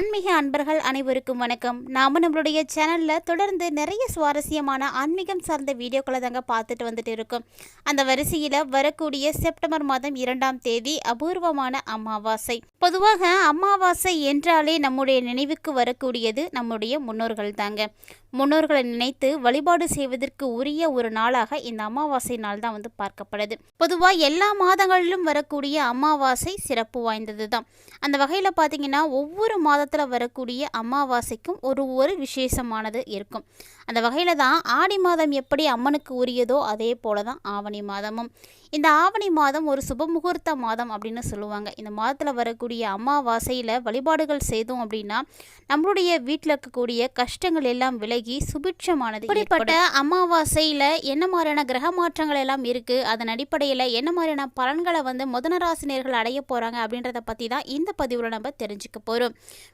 ஆன்மீக அன்பர்கள் அனைவருக்கும் வணக்கம். நாம நம்மளுடைய சேனலில் தொடர்ந்து நிறைய சுவாரஸ்யமான ஆன்மீகம் சார்ந்த வீடியோக்களை தாங்க பார்த்துட்டு வந்துட்டு இருக்கோம். அந்த வரிசையில் வரக்கூடிய செப்டம்பர் மாதம் இரண்டாம் தேதி அபூர்வமான அமாவாசை. பொதுவாக அமாவாசை என்றாலே நம்முடைய நினைவுக்கு வரக்கூடியது நம்முடைய முன்னோர்கள் தாங்க. முன்னோர்களை நினைத்து வழிபாடு செய்வதற்கு உரிய ஒரு நாளாக இந்த அமாவாசை நாள் தான் வந்து பார்க்கப்படுது. பொதுவாக எல்லா மாதங்களிலும் வரக்கூடிய அமாவாசை சிறப்பு வாய்ந்தது தான் அந்த வகையில் பார்த்தீங்கன்னா ஒவ்வொரு மாதத்தில் வரக்கூடிய அமாவாசைக்கும் ஒரு ஒரு விசேஷமானது இருக்கும். அந்த வகையில் தான் ஆடி மாதம் எப்படி அம்மனுக்கு உரியதோ அதே போல தான் ஆவணி மாதமும். இந்த ஆவணி மாதம் ஒரு சுபமுகூர்த்த மாதம் அப்படின்னு சொல்லுவாங்க. இந்த மாதத்தில் வரக்கூடிய அமாவாசையில் வழிபாடுகள் செய்தோம் அப்படின்னா நம்மளுடைய வீட்டில் இருக்கக்கூடிய கஷ்டங்கள் எல்லாம் விலகி சுபிட்சமானது இப்படிப்பட்ட அமாவாசையில் என்ன மாதிரியான கிரக மாற்றங்கள் எல்லாம் இருக்குது அதன் அடிப்படையில் என்ன மாதிரியான பலன்களை வந்து முதனராசினியர்கள் அடைய போகிறாங்க அப்படின்றத பற்றி தான் இந்த பதிவில் நம்ம தெரிஞ்சுக்க போகிறோம்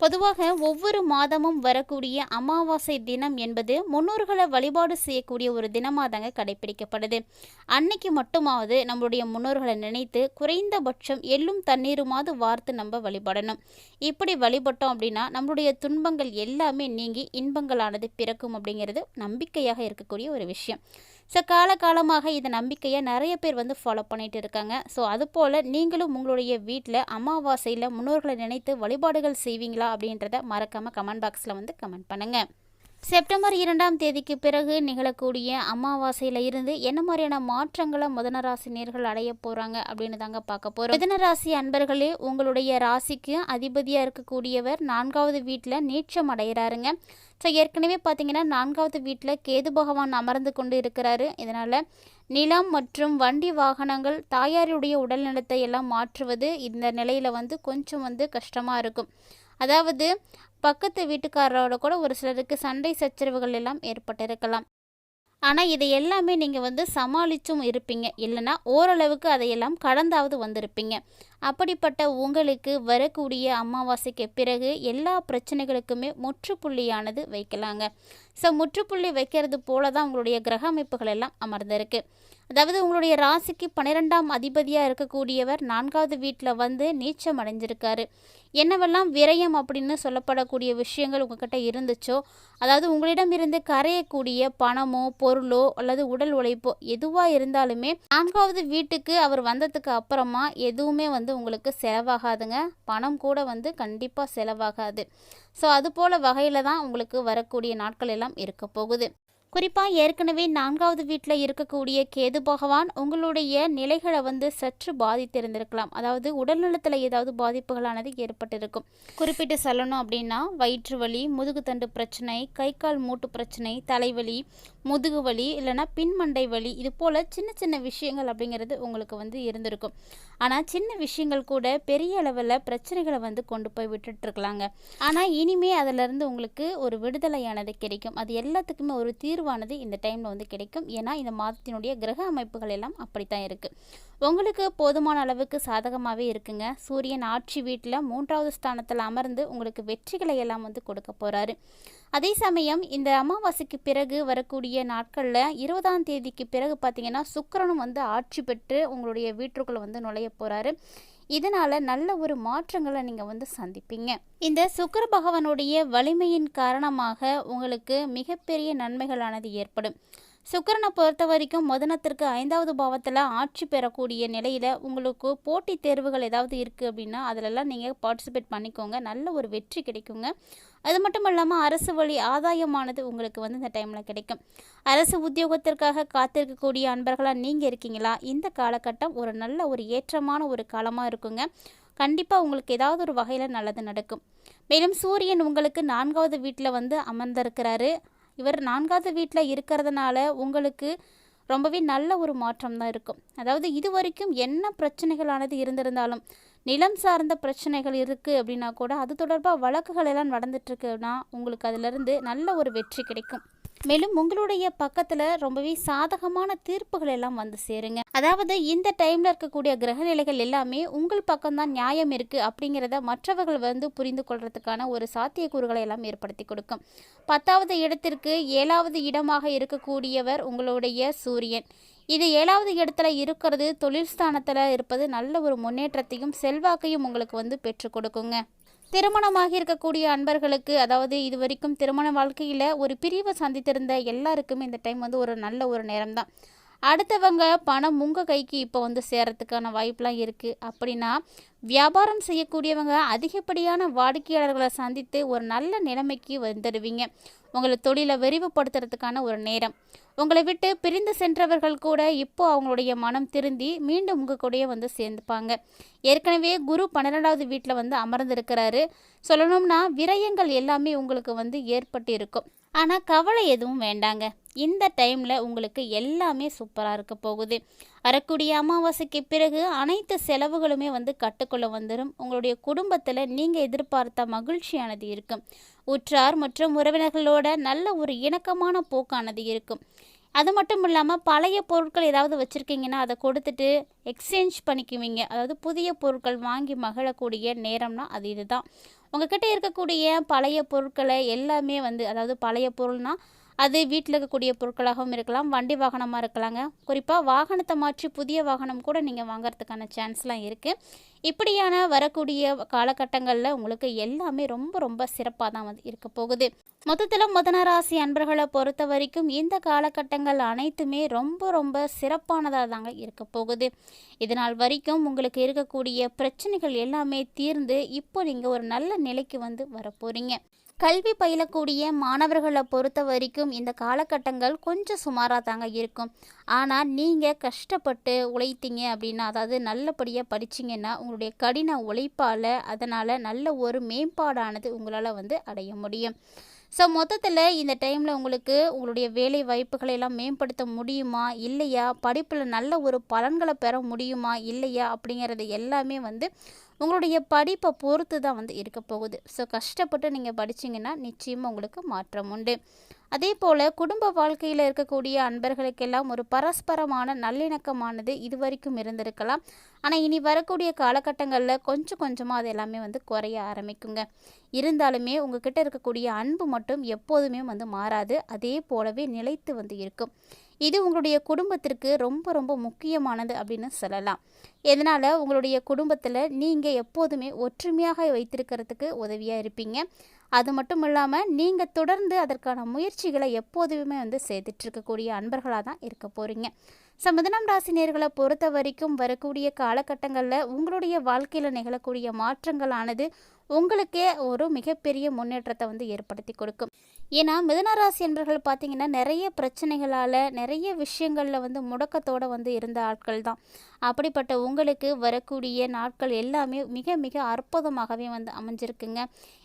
பொதுவாக ஒவ்வொரு மாதமும் வரக்கூடிய அமாவாசை தினம் என்பது முன்னோர்களை வழிபாடு செய்யக்கூடிய ஒரு தினமாக தாங்க கடைபிடிக்கப்படுது அன்னைக்கு மட்டுமாவது நம்மளுடைய முன்னோர்களை நினைத்து குறைந்தபட்சம் எள்ளும் தண்ணீருமாவது வார்த்து நம்ம வழிபடணும். இப்படி வழிபட்டோம் அப்படின்னா நம்மளுடைய துன்பங்கள் எல்லாமே நீங்கி இன்பங்களானது பிறக்கும் அப்படிங்கிறது நம்பிக்கையாக இருக்கக்கூடிய ஒரு விஷயம். ஸோ காலகாலமாக இந்த நம்பிக்கையை நிறைய பேர் வந்து ஃபாலோ பண்ணிகிட்டு இருக்காங்க. ஸோ அதுபோல் நீங்களும் உங்களுடைய வீட்டில் அமாவாசையில் முன்னோர்களை நினைத்து வழிபாடுகள் செய்வீங்களா? அப்படின்றத மறக்காமல் கமெண்ட் பாக்ஸில் வந்து கமெண்ட் பண்ணுங்கள் செப்டம்பர் இரண்டாம் தேதிக்கு பிறகு நிகழக்கூடிய அமாவாசையில் இருந்து என்ன மாதிரியான மாற்றங்களை முதனராசினியர்கள் அடைய போகிறாங்க அப்படின்னு தாங்க பார்க்க போகிறோம் மிதனராசி அன்பர்களே உங்களுடைய ராசிக்கு அதிபதியாக இருக்கக்கூடியவர் நான்காவது வீட்டில் நீச்சம் அடைகிறாருங்க ஸோ ஏற்கனவே பார்த்தீங்கன்னா நான்காவது வீட்டில் கேது பகவான் அமர்ந்து கொண்டு இருக்கிறாரு. இதனால் நிலம் மற்றும் வண்டி வாகனங்கள் தாயாருடைய உடல்நலத்தை எல்லாம் மாற்றுவது இந்த நிலையில் வந்து கொஞ்சம் வந்து கஷ்டமாக இருக்கும். அதாவது பக்கத்து வீட்டுக்காரரோட கூட ஒரு சிலருக்கு சண்டை சச்சரவுகள் எல்லாம் ஏற்பட்டிருக்கலாம். ஆனால் இதை எல்லாமே நீங்கள் வந்து சமாளிச்சும் இருப்பீங்க. இல்லைன்னா ஓரளவுக்கு அதையெல்லாம் கடந்தாவது வந்திருப்பீங்க. அப்படிப்பட்ட உங்களுக்கு வரக்கூடிய அமாவாசைக்கு பிறகு எல்லா பிரச்சனைகளுக்குமே முற்றுப்புள்ளியானது வைக்கலாங்க. ஸோ முற்றுப்புள்ளி வைக்கிறது போல தான் உங்களுடைய கிரக அமைப்புகள் எல்லாம் அமர்ந்திருக்கு. அதாவது உங்களுடைய ராசிக்கு பன்னிரெண்டாம் அதிபதியாக இருக்கக்கூடியவர் நான்காவது வீட்டில் வந்து நீச்சம் அடைஞ்சிருக்காரு. என்னவெல்லாம் விரயம் அப்படின்னு சொல்லப்படக்கூடிய விஷயங்கள் உங்ககிட்ட இருந்துச்சோ அதாவது உங்களிடம் இருந்து கரையக்கூடிய பணமோ பொருளோ அல்லது உடல் உழைப்போ எதுவாக இருந்தாலுமே நான்காவது வீட்டுக்கு அவர் வந்ததுக்கு அப்புறமா எதுவுமே வந்து உங்களுக்கு செலவாகாதுங்க. பணம் கூட வந்து கண்டிப்பாக செலவாகாது. ஸோ அதுபோல் வகையில் தான் உங்களுக்கு வரக்கூடிய நாட்கள் எல்லாம் இருக்க போகுது. குறிப்பாக ஏற்கனவே நான்காவது வீட்டில் இருக்கக்கூடிய கேது பகவான் உங்களுடைய நிலைகளை வந்து சற்று பாதித்திருந்திருக்கலாம். அதாவது உடல்நலத்தில் ஏதாவது பாதிப்புகளானது ஏற்பட்டிருக்கும். குறிப்பிட்டு சொல்லணும் அப்படின்னா வயிற்று வலி முதுகுத்தண்டு பிரச்சனை கை கால் மூட்டு பிரச்சனை தலைவலி முதுகு வலி இல்லைனா பின்மண்டை வலி இது போல் சின்ன சின்ன விஷயங்கள் அப்படிங்கிறது உங்களுக்கு வந்து இருந்திருக்கும். ஆனால் சின்ன விஷயங்கள் கூட பெரிய அளவில் பிரச்சனைகளை வந்து கொண்டு போய் விட்டுட்ருக்கலாங்க ஆனால் இனிமே அதிலிருந்து உங்களுக்கு ஒரு விடுதலையானது கிடைக்கும். அது எல்லாத்துக்குமே ஒரு தீர்வானது இந்த டைமில் வந்து கிடைக்கும். ஏன்னா இந்த மாதத்தினுடைய கிரக அமைப்புகள் எல்லாம் அப்படித்தான் இருக்குது உங்களுக்கு போதுமான அளவுக்கு சாதகமாகவே இருக்குங்க. சூரியன் ஆட்சி வீட்டில் மூன்றாவது ஸ்தானத்தில் அமர்ந்து உங்களுக்கு வெற்றிகளை எல்லாம் வந்து கொடுக்க போகிறாரு அதே சமயம் இந்த அமாவாசைக்கு பிறகு வரக்கூடிய நாட்களில் இருபதாம் தேதிக்கு பிறகு பார்த்தீங்கன்னா சுக்கிரனும் வந்து ஆட்சி பெற்று உங்களுடைய வீட்டுக்குள்ளே வந்து நுழைய போகிறாரு இதனால் நல்ல ஒரு மாற்றங்களை நீங்கள் வந்து சந்திப்பீங்க. இந்த சுக்கர பகவானுடைய வலிமையின் காரணமாக உங்களுக்கு மிகப்பெரிய நன்மைகளானது ஏற்படும். சுக்கரனை பொறுத்த வரைக்கும் மதனத்திற்கு ஐந்தாவது பாவத்தில் ஆட்சி பெறக்கூடிய நிலையில் உங்களுக்கு போட்டித் தேர்வுகள் ஏதாவது இருக்குது அப்படின்னா அதிலெல்லாம் நீங்கள் பார்ட்டிசிபேட் பண்ணிக்கோங்க. நல்ல ஒரு வெற்றி கிடைக்குங்க. அது மட்டும் இல்லாமல் அரசு வழி ஆதாயமானது உங்களுக்கு வந்து இந்த டைமில் கிடைக்கும். அரசு உத்தியோகத்திற்காக காத்திருக்கக்கூடிய அன்பர்களாக நீங்கள் இருக்கீங்களா? இந்த காலகட்டம் ஒரு நல்ல ஒரு ஏற்றமான ஒரு காலமாக இருக்குங்க. கண்டிப்பாக உங்களுக்கு ஏதாவது ஒரு வகையில் நல்லது நடக்கும். மேலும் சூரியன் உங்களுக்கு நான்காவது வீட்டில் வந்து அமர்ந்திருக்கிறாரு. இவர் நான்காவது வீட்டில் இருக்கிறதுனால உங்களுக்கு ரொம்பவே நல்ல ஒரு மாற்றம் தான் இருக்கும். அதாவது இது வரைக்கும் என்ன பிரச்சனைகளானது இருந்திருந்தாலும் நிலம் சார்ந்த பிரச்சனைகள் இருக்குது அப்படின்னா கூட அது தொடர்பாக வழக்குகள் எல்லாம் நடந்துட்டுருக்குன்னா உங்களுக்கு அதிலிருந்து நல்ல ஒரு வெற்றி கிடைக்கும். மேலும் உங்களுடைய பக்கத்தில் ரொம்பவே சாதகமான தீர்ப்புகள் எல்லாம் வந்து சேருங்க. அதாவது இந்த டைமில் இருக்கக்கூடிய கிரகநிலைகள் எல்லாமே உங்கள் பக்கம்தான் நியாயம் இருக்குது அப்படிங்கிறத மற்றவர்கள் வந்து புரிந்து கொள்றதுக்கான ஒரு சாத்தியக்கூறுகளை எல்லாம் ஏற்படுத்தி கொடுக்கும். பத்தாவது இடத்திற்கு ஏழாவது இடமாக இருக்கக்கூடியவர் உங்களுடைய சூரியன். இது ஏழாவது இடத்துல இருக்கிறது தொழில் ஸ்தானத்தில் இருப்பது நல்ல ஒரு முன்னேற்றத்தையும் செல்வாக்கையும் உங்களுக்கு வந்து பெற்றுக் கொடுக்குங்க. திருமணமாக இருக்கக்கூடிய அன்பர்களுக்கு அதாவது இது வரைக்கும் திருமண வாழ்க்கையில் ஒரு பிரிவை சந்தித்திருந்த எல்லாருக்குமே இந்த டைம் வந்து ஒரு நல்ல ஒரு நேரம் தான் அடுத்தவங்க பணம் உங்கள் கைக்கு இப்போ வந்து சேரத்துக்கான வாய்ப்புலாம் இருக்குது அப்படின்னா வியாபாரம் செய்யக்கூடியவங்க அதிகப்படியான வாடிக்கையாளர்களை சந்தித்து ஒரு நல்ல நிலைமைக்கு வந்துடுவீங்க. உங்களை தொழிலை விரிவுபடுத்துறதுக்கான ஒரு நேரம். உங்களை விட்டு பிரிந்து சென்றவர்கள் கூட இப்போ அவங்களுடைய மனம் திருந்தி மீண்டும் உங்கள் கூடயே வந்து சேர்ந்துப்பாங்க. ஏற்கனவே குரு பன்னிரெண்டாவது வீட்டில் வந்து அமர்ந்திருக்கிறாரு. சொல்லணும்னா விரயங்கள் எல்லாமே உங்களுக்கு வந்து ஏற்பட்டு இருக்கும் ஆனால் கவலை எதுவும் வேண்டாங்க. இந்த டைமில் உங்களுக்கு எல்லாமே சூப்பராக இருக்க போகுது. வரக்கூடிய அமாவாசைக்கு பிறகு அனைத்து செலவுகளுமே வந்து கட்டுக்குள்ளே வந்துடும் உங்களுடைய குடும்பத்தில் நீங்கள் எதிர்பார்த்த மகிழ்ச்சியானது இருக்கும். உற்றார் மற்றும் உறவினர்களோட நல்ல ஒரு இணக்கமான போக்கானது இருக்கும். அது மட்டும் இல்லாமல் பழைய பொருட்கள் ஏதாவது வச்சுருக்கீங்கன்னா அதை கொடுத்துட்டு எக்ஸ்சேஞ்ச் பண்ணிக்குவீங்க. அதாவது புதிய பொருட்கள் வாங்கி மகிழக்கூடிய நேரம்னா அது இதுதான். உங்ககிட்ட இருக்கக்கூடிய பழைய பொருட்களை எல்லாமே வந்து அதாவது பழைய பொருள்னால் அது வீட்டில் இருக்கக்கூடிய பொருட்களாகவும் இருக்கலாம் வண்டி வாகனமாக இருக்கலாங்க. குறிப்பாக வாகனத்தை மாற்றி புதிய வாகனம் கூட நீங்கள் வாங்கிறதுக்கான சான்ஸ்லாம் இருக்குது இப்படியான வரக்கூடிய காலகட்டங்களில் உங்களுக்கு எல்லாமே ரொம்ப ரொம்ப சிறப்பாக தான் வந்து இருக்க போகுது. மொத்தத்தில் முதன ராசி அன்பர்களை பொறுத்த வரைக்கும் இந்த காலகட்டங்கள் அனைத்துமே ரொம்ப ரொம்ப சிறப்பானதாக தாங்க இருக்க போகுது. இதனால் வரைக்கும் உங்களுக்கு இருக்கக்கூடிய பிரச்சனைகள் எல்லாமே தீர்ந்து இப்போ நீங்கள் ஒரு நல்ல நிலைக்கு வந்து வரப்போகிறீங்க கல்வி பயிலக்கூடிய மாணவர்களை பொறுத்த வரைக்கும் இந்த காலகட்டங்கள் கொஞ்சம் சுமாராக தாங்க இருக்கும். ஆனால் நீங்கள் கஷ்டப்பட்டு உழைத்தீங்க அப்படின்னா அதாவது நல்லபடியாக படிச்சிங்கன்னா உங்களுடைய கடின உழைப்பால் அதனால் நல்ல ஒரு மேம்பாடானது உங்களால் வந்து அடைய முடியும். ஸோ மொத்தத்தில் இந்த டைமில் உங்களுக்கு உங்களுடைய வேலை வாய்ப்புகளை எல்லாம் மேம்படுத்த முடியுமா? இல்லையா? படிப்பில் நல்ல ஒரு பலன்களை பெற முடியுமா? இல்லையா? அப்படிங்கிறது எல்லாமே வந்து உங்களுடைய படிப்பை பொறுத்து தான் வந்து இருக்க போகுது. ஸோ கஷ்டப்பட்டு நீங்கள் படிச்சிங்கன்னா நிச்சயமாக உங்களுக்கு மாற்றம் உண்டு. அதே போல் குடும்ப வாழ்க்கையில் இருக்கக்கூடிய அன்பர்களுக்கெல்லாம் ஒரு பரஸ்பரமான நல்லிணக்கமானது இது வரைக்கும் இருந்திருக்கலாம். ஆனால் இனி வரக்கூடிய காலகட்டங்களில் கொஞ்சம் கொஞ்சமாக அது எல்லாமே வந்து குறைய ஆரம்பிக்குங்க. இருந்தாலுமே உங்ககிட்ட இருக்கக்கூடிய அன்பு மட்டும் எப்போதுமே வந்து மாறாது. அதே போலவே நிலைத்து வந்து இருக்கும். இது உங்களுடைய குடும்பத்திற்கு ரொம்ப ரொம்ப முக்கியமானது அப்படின்னு சொல்லலாம். இதனால் உங்களுடைய குடும்பத்தில் நீங்கள் எப்போதுமே ஒற்றுமையாக வைத்திருக்கிறதுக்கு உதவியாக இருப்பீங்க. அது மட்டும் இல்லாமல் நீங்கள் தொடர்ந்து அதற்கான முயற்சிகளை எப்போதுமே வந்து செய்துட்ருக்கக்கூடிய அன்பர்களாக தான் இருக்க போகிறீங்க ஸோ மிதனம் ராசினியர்களை பொறுத்த வரைக்கும் வரக்கூடிய காலகட்டங்களில் உங்களுடைய வாழ்க்கையில் நிகழக்கூடிய மாற்றங்களானது உங்களுக்கே ஒரு மிகப்பெரிய முன்னேற்றத்தை வந்து ஏற்படுத்தி கொடுக்கும். ஏன்னா மிதனராசி என்பர்கள் பார்த்தீங்கன்னா நிறைய பிரச்சனைகளால் நிறைய விஷயங்களில் வந்து முடக்கத்தோடு வந்து இருந்த ஆட்கள் தான். அப்படிப்பட்ட உங்களுக்கு வரக்கூடிய நாட்கள் எல்லாமே மிக மிக அற்புதமாகவே வந்து அமைஞ்சிருக்குங்க.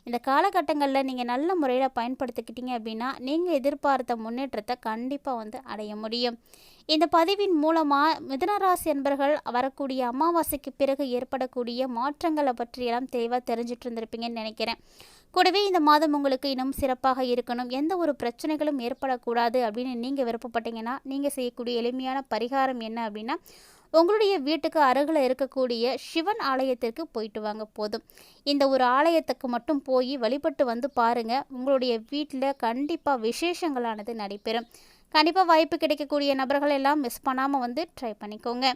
இந்த காலகட்டங்களில் நீங்கள் நல்ல முறையில் பயன்படுத்திக்கிட்டீங்க அப்படின்னா நீங்கள் எதிர்பார்த்த முன்னேற்றத்தை கண்டிப்பாக வந்து அடைய முடியும். இந்த பதிவின் மூலமாக மிதனராசி என்பர்கள் வரக்கூடிய அமாவாசைக்கு பிறகு ஏற்படக்கூடிய மாற்றங்களை பற்றியெல்லாம் தெளிவாக தெரிஞ்சிட்டு இருந்திருப்பீங்கன்னு நினைக்கிறேன். கூடவே இந்த மாதம் உங்களுக்கு இன்னும் சிறப்பாக இருக்கணும். எந்த ஒரு பிரச்சனைகளும் ஏற்படக்கூடாது அப்படின்னு நீங்கள் விருப்பப்பட்டீங்கன்னா நீங்கள் செய்யக்கூடிய எளிமையான பரிகாரம் என்ன அப்படின்னா உங்களுடைய வீட்டுக்கு அருகில் இருக்கக்கூடிய சிவன் ஆலயத்திற்கு போயிட்டு வாங்க போதும். இந்த ஒரு ஆலயத்துக்கு மட்டும் போய் வழிபட்டு வந்து பாருங்கள் உங்களுடைய வீட்டில் கண்டிப்பாக விசேஷங்களானது நடைபெறும். கண்டிப்பாக வாய்ப்பு கிடைக்கக்கூடிய நபர்கள் எல்லாம் மிஸ் பண்ணாமல் வந்து ட்ரை பண்ணிக்கோங்க.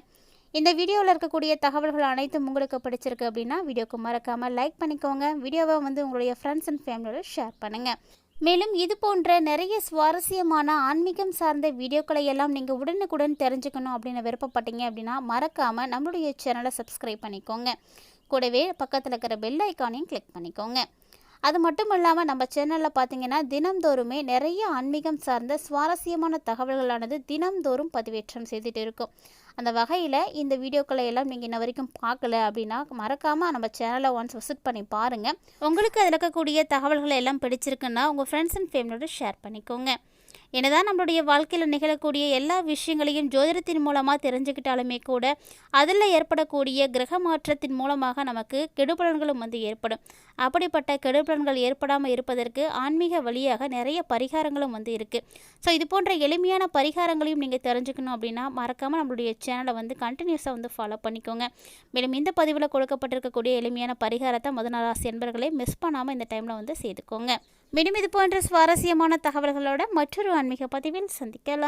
இந்த வீடியோவில் இருக்கக்கூடிய தகவல்கள் அனைத்தும் உங்களுக்கு பிடிச்சிருக்கு அப்படின்னா வீடியோக்கு மறக்காமல் லைக் பண்ணிக்கோங்க. வீடியோவை வந்து உங்களுடைய ஃப்ரெண்ட்ஸ் அண்ட் ஃபேமிலியோட ஷேர் பண்ணுங்கள் மேலும் இது போன்ற நிறைய சுவாரஸ்யமான ஆன்மீகம் சார்ந்த வீடியோக்களை எல்லாம் நீங்கள் உடனுக்குடன் தெரிஞ்சுக்கணும் அப்படின்னு விருப்பப்பட்டீங்க அப்படின்னா மறக்காமல் நம்மளுடைய சேனலை சப்ஸ்கிரைப் பண்ணிக்கோங்க. கூடவே பக்கத்தில் இருக்கிற பெல் ஐக்கானையும் கிளிக் பண்ணிக்கோங்க. அது மட்டும் இல்லாமல் நம்ம சேனலில் பார்த்தீங்கன்னா தினம்தோறுமே நிறைய ஆன்மீகம் சார்ந்த சுவாரஸ்யமான தகவல்களானது தினம்தோறும் பதிவேற்றம் செய்துட்டு இருக்கும். அந்த வகையில் இந்த வீடியோக்களை எல்லாம் நீங்கள் இன்ன வரைக்கும் பார்க்கல அப்படின்னா மறக்காமல் நம்ம சேனலை ஒன்ஸ் விசிட் பண்ணி பாருங்கள் உங்களுக்கு அதில் இருக்கக்கூடிய தகவல்களை எல்லாம் பிடிச்சிருக்குன்னா உங்கள் ஃப்ரெண்ட்ஸ் அண்ட் ஃபேமிலியோட ஷேர் பண்ணிக்கோங்க. என்னதான் நம்மளுடைய வாழ்க்கையில் நிகழக்கூடிய எல்லா விஷயங்களையும் ஜோதிடத்தின் மூலமாக தெரிஞ்சுக்கிட்டாலுமே கூட அதில் ஏற்படக்கூடிய கிரக மாற்றத்தின் மூலமாக நமக்கு கெடுபலன்களும் வந்து ஏற்படும். அப்படிப்பட்ட கெடுபலன்கள் ஏற்படாமல் இருப்பதற்கு ஆன்மீக வழியாக நிறைய பரிகாரங்களும் வந்து இருக்குது ஸோ இது போன்ற எளிமையான பரிகாரங்களையும் நீங்கள் தெரிஞ்சுக்கணும் அப்படின்னா மறக்காமல் நம்மளுடைய சேனலை வந்து கண்டினியூஸாக வந்து ஃபாலோ பண்ணிக்கோங்க. மேலும் இந்த பதிவில் கொடுக்கப்பட்டிருக்கக்கூடிய எளிமையான பரிகாரத்தை முதனாராசி என்பர்களை மிஸ் பண்ணாமல் இந்த டைமில் வந்து செய்துக்கோங்க மீண்டும் இது போன்ற சுவாரஸ்யமான தகவல்களோட மற்றொரு ஆன்மீக பதிவில் சந்திக்கலாம்.